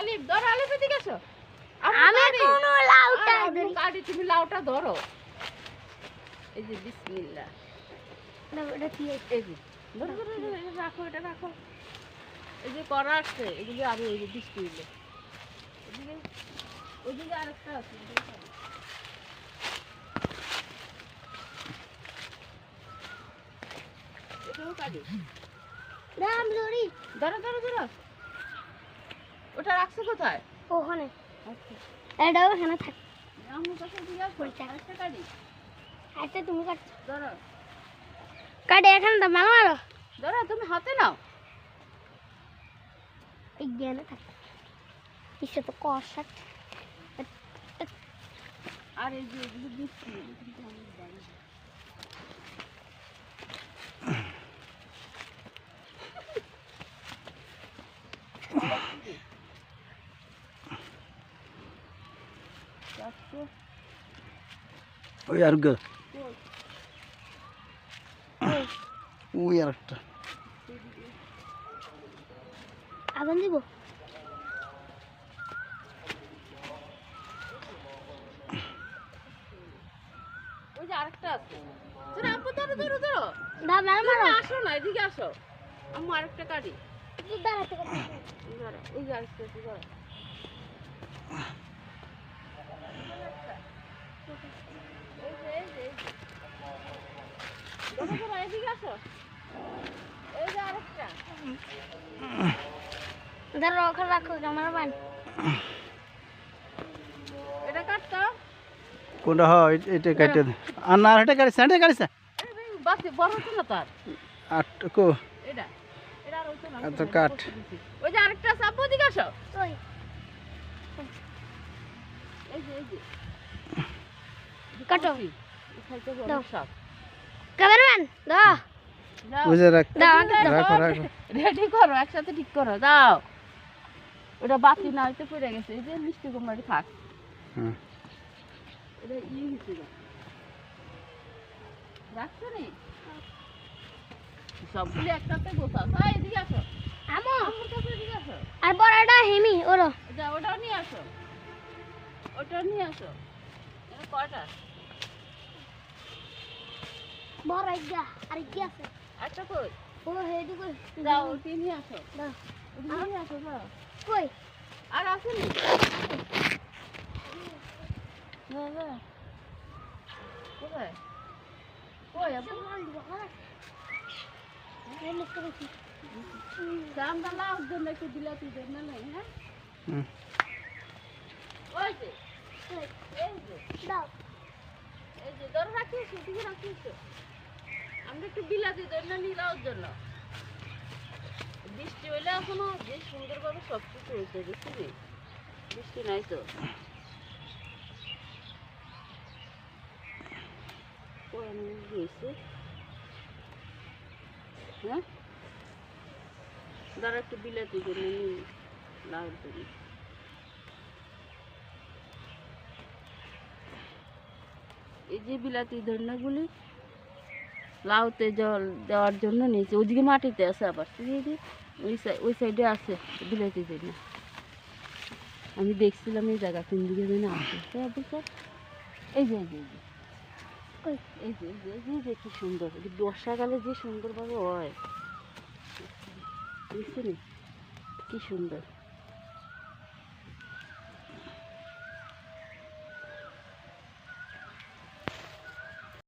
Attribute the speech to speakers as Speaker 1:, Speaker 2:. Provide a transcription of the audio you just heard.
Speaker 1: আলিফ ধরো আলিফ এদিকে আসো
Speaker 2: আমি কোনো লাউটা
Speaker 1: আম্মু কাটি তুমি লাউটা ধরো। এই যে বিসমিল্লাহ।
Speaker 2: এটা কি?
Speaker 1: এই যে ধরো ধরো ধরো, রাখো এটা রাখো। এই যে করা আছে এগুলো আমি এই যে বৃষ্টি এদিকে ওদিকে আরেকটা আছে এটাও কাটি
Speaker 2: রাম লরি
Speaker 1: ধরো ধরো ধরো। ওটা রাখছো কোথায়?
Speaker 2: ওখানে।
Speaker 1: আচ্ছা
Speaker 2: এটাও এখানে থাক। একটা তুমি কাট।
Speaker 1: ধরো।
Speaker 2: কাটে এখানে তো মারো মারো।
Speaker 1: ধরো তুমি হাতে নাও।
Speaker 2: এই জ্ঞানে থাক। ইসে তো কষা।
Speaker 1: আর এই যে দিচ্ছি।
Speaker 3: ওই আর গে? ওই আর একটা।
Speaker 2: আগুন দিব
Speaker 1: ওই যে আরেকটা আছে। ধরো আপু ধরো ধরো ধরো।
Speaker 2: দা মারো
Speaker 1: আসো না এদিকে আসো। আম্মু আরেকটা কাটি।
Speaker 2: দাঁড়াতে
Speaker 1: ধরো ওই যে আরেকটা আছে ধরো এই যে, এই যে, এই যে। ধরো, ধরো, এদিকে আসো। এই যে আরেকটা।
Speaker 2: ধরো ওখানে রাখো ক্যামেরা
Speaker 1: এটা কাটতো?
Speaker 3: কোনটা হয় এটা কাটে আর না এটা কাটছে এটা কাটছে
Speaker 1: বাতি বড় হতো না তার।
Speaker 3: আর কো
Speaker 1: এটা। এটা আর হতো না,
Speaker 3: আচ্ছা, কাট।
Speaker 1: ওই যে আরেকটা আছে, আব্বু আসো।
Speaker 2: ওই
Speaker 1: এই যে, এই যে।
Speaker 2: কাটো।
Speaker 1: এই
Speaker 2: দাও।
Speaker 3: বুঝে রাখ।
Speaker 2: দাও
Speaker 3: রাখো রাখো।
Speaker 1: রেডি করো একসাথে ঠিক করো দাও। ওটা বাতি না হইতে পড়ে গেছে। এই যে মিষ্টি কুমড়াটি থাক
Speaker 3: হুম।
Speaker 1: এটা ইয়ে হয়েছে রাখছো নি? সবগুলি একসাথে গোছাও। তাই এদিকে আসো।
Speaker 2: আমো।
Speaker 1: এদিকে আসো।
Speaker 2: আর বড়টা হেমি ওরো।
Speaker 1: ওটাও নিয়ে আসো। ওটাও নিয়ে আসো। এটা কয়টা?
Speaker 2: বড় একটা আর কি আছে।
Speaker 1: একটা কই?
Speaker 2: ও হেডি কই?
Speaker 1: যাও নিয়ে আসো।
Speaker 2: দাও।
Speaker 1: নিয়ে আসো যাও।
Speaker 2: কই?
Speaker 1: আর আসেনি? না না। কোথায়? কই আপু? দাম দালা ওর জন্য একটু বিলাতি দেন না নাই হ্যাঁ? ওই যে এই যে।
Speaker 2: দাও।
Speaker 1: এই যে, ধরে রাখিস দিকে রাখিস আমরা একটু বিলাতি দেন না নিলা জন্য। বৃষ্টি হইলে এখনও যে সুন্দরভাবে সব কিছু হয়েছে, বুঝলি? বৃষ্টি নাই তো। হয়েছে। হ্যাঁ? দাঁড়া একটু বিলাতি জন্য নিই লাউর জন্য এই যে বিলাতি ধন্যগুলি, লাউতে জল দেওয়ার জন্য নিয়েছে। ওদিকে মাটিতে আছে আবার। ওই ওই সাইডে আছে বিলাতি জন্য আমি দেখছিলাম এই জায়গা, কোন দিকে যেন আছে। এই যে এই যে এই যে। এই যে যে কি সুন্দর। বর্ষাকালে যে সুন্দরভাবে হয়। বুঝছেন কি সুন্দর।